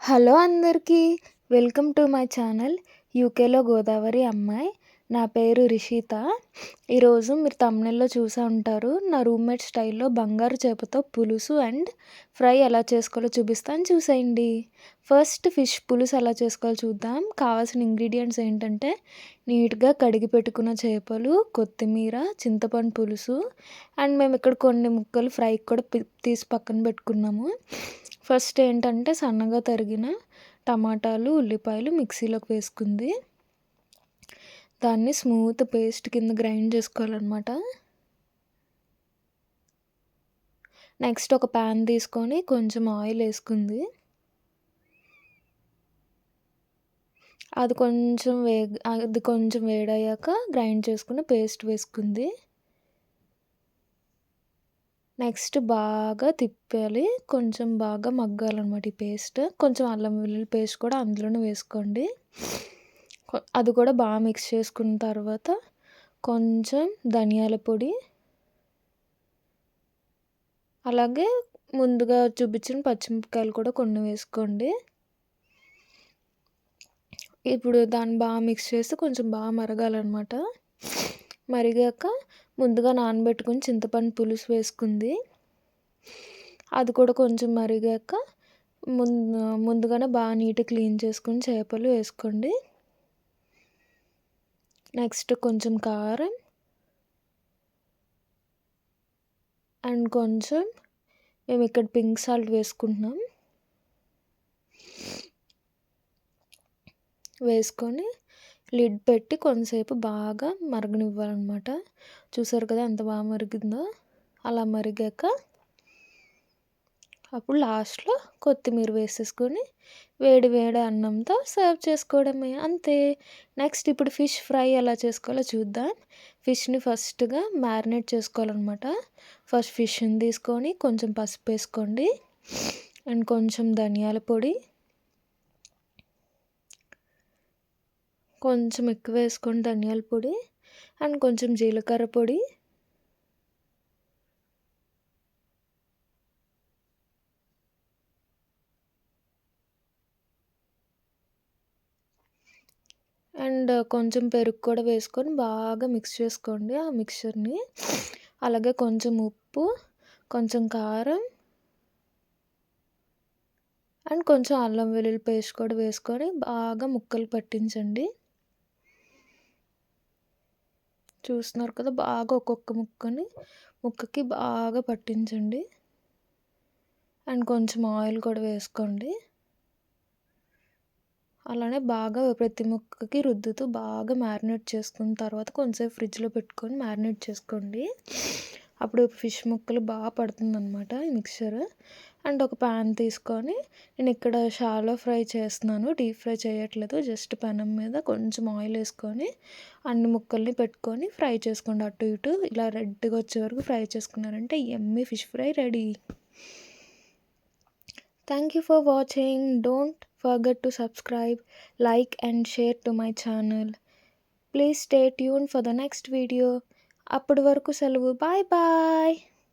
Hello అందరికీ welcome to my channel యూకేలో గోదావరి అమ్మాయి. నా పేరు రిషిత. ఈరోజు మీరు తమిళలో చూసే ఉంటారు నా రూమ్మేట్ స్టైల్లో బంగారు చేపతో పులుసు అండ్ ఫ్రై ఎలా చేసుకోవాలో చూపిస్తాను చూసేయండి. ఫస్ట్ ఫిష్ పులుసు ఎలా చేసుకోవాలో చూద్దాం. కావాల్సిన ఇంగ్రీడియంట్స్ ఏంటంటే నీట్గా కడిగి పెట్టుకున్న చేపలు కొత్తిమీర చింతపండు పులుసు అండ్ మేము ఇక్కడ కొన్ని ముక్కలు ఫ్రైకి కూడా తీసి పక్కన పెట్టుకున్నాము. ఫస్ట్ ఏంటంటే సన్నగా తరిగిన టమాటాలు ఉల్లిపాయలు మిక్సీలోకి వేసుకుంది. దాన్ని స్మూత్ పేస్ట్ కింద గ్రైండ్ చేసుకోవాలన్నమాట. నెక్స్ట్ ఒక ప్యాన్ తీసుకొని కొంచెం ఆయిల్ వేసుకుంది. అది కొంచెం వే అది కొంచెం వేడయ్యాక గ్రైండ్ చేసుకుని పేస్ట్ వేసుకుంది. నెక్స్ట్ బాగా తిప్పాలి. కొంచెం బాగా మగ్గాలన్నమాట ఈ పేస్ట్. కొంచెం అల్లం వెల్లుల్లి పేస్ట్ కూడా అందులోనే వేసుకోండి. అది కూడా బాగా మిక్స్ చేసుకున్న తర్వాత కొంచెం ధనియాల పొడి. అలాగే ముందుగా చూపించిన పచ్చిమిరపకాయలు కూడా కొన్ని వేసుకోండి. ఇప్పుడు దాన్ని బాగా మిక్స్ చేసి కొంచెం బాగా మరగాలన్నమాట. మరిగాక ముందుగా నానబెట్టుకుని చింతపండు పులుసు వేసుకుంది. అది కూడా కొంచెం మరిగాక ముందు ముందుగానే బాగా నీట్గా క్లీన్ చేసుకుని చేపలు వేసుకోండి. నెక్స్ట్ కొంచెం కారం అండ్ కొంచెం మేము ఇక్కడ పింక్ సాల్ట్ వేసుకుంటున్నాం. వేసుకొని లిడ్ పెట్టి కొంతసేపు బాగా మరగనివ్వాలన్నమాట. చూసారు కదా ఎంత బాగా మరిగిందో? అలా మరిగాక అప్పుడు లాస్ట్లో కొత్తిమీర వేసేసుకొని వేడి వేడి అన్నంతో సర్వ్ చేసుకోవడమే. అంతే. నెక్స్ట్ ఇప్పుడు ఫిష్ ఫ్రై ఎలా చేసుకోవాలో చూద్దాం. ఫిష్ని ఫస్ట్గా మ్యారినేట్ చేసుకోవాలన్నమాట. ఫస్ట్ ఫిష్ని తీసుకొని కొంచెం పసుపు వేసుకోండి. అండ్ కొంచెం ధనియాల పొడి. కొంచెం ఎక్కువ వేసుకోండి ధనియాల పొడి అండ్ కొంచెం జీలకర్ర పొడి. అండ్ కొంచెం పెరుగు కూడా వేసుకొని బాగా మిక్స్ చేసుకోండి ఆ మిక్చర్ని. అలాగే కొంచెం ఉప్పు కొంచెం కారం అండ్ కొంచెం అల్లం వెల్లుల్లి పేస్ట్ కూడా వేసుకొని బాగా ముక్కలు పట్టించండి. చూస్తున్నారు కదా బాగా ఒక్కొక్క ముక్కని ముక్కకి బాగా పట్టించండి. అండ్ కొంచెం ఆయిల్ కూడా వేసుకోండి. అలానే బాగా ప్రతి ముక్కకి రుద్దుతూ బాగా మ్యారినేట్ చేసుకున్న తర్వాత కొంచెంసేపు ఫ్రిడ్జ్లో పెట్టుకొని మ్యారినేట్ చేసుకోండి. అప్పుడు ఫిష్ ముక్కలు బాగా పడుతుందన్నమాట ఈ మిక్చర్. అండ్ ఒక ప్యాన్ తీసుకొని నేను ఇక్కడ షాలో ఫ్రై చేస్తున్నాను. డీప్ ఫ్రై చేయట్లేదు. జస్ట్ పెనం మీద కొంచెం ఆయిల్ వేసుకొని అన్ని ముక్కల్ని పెట్టుకొని ఫ్రై చేసుకోండి. అటు ఇటు ఇలా రెడ్గా వచ్చే వరకు ఫ్రై చేసుకున్నారంటే ఎమ్మి fish fry ready. Thank you for watching. Don't forget to subscribe like and share to my channel. Please stay tune for the next video. అప్పటి వరకు సెలవు. Bye bye.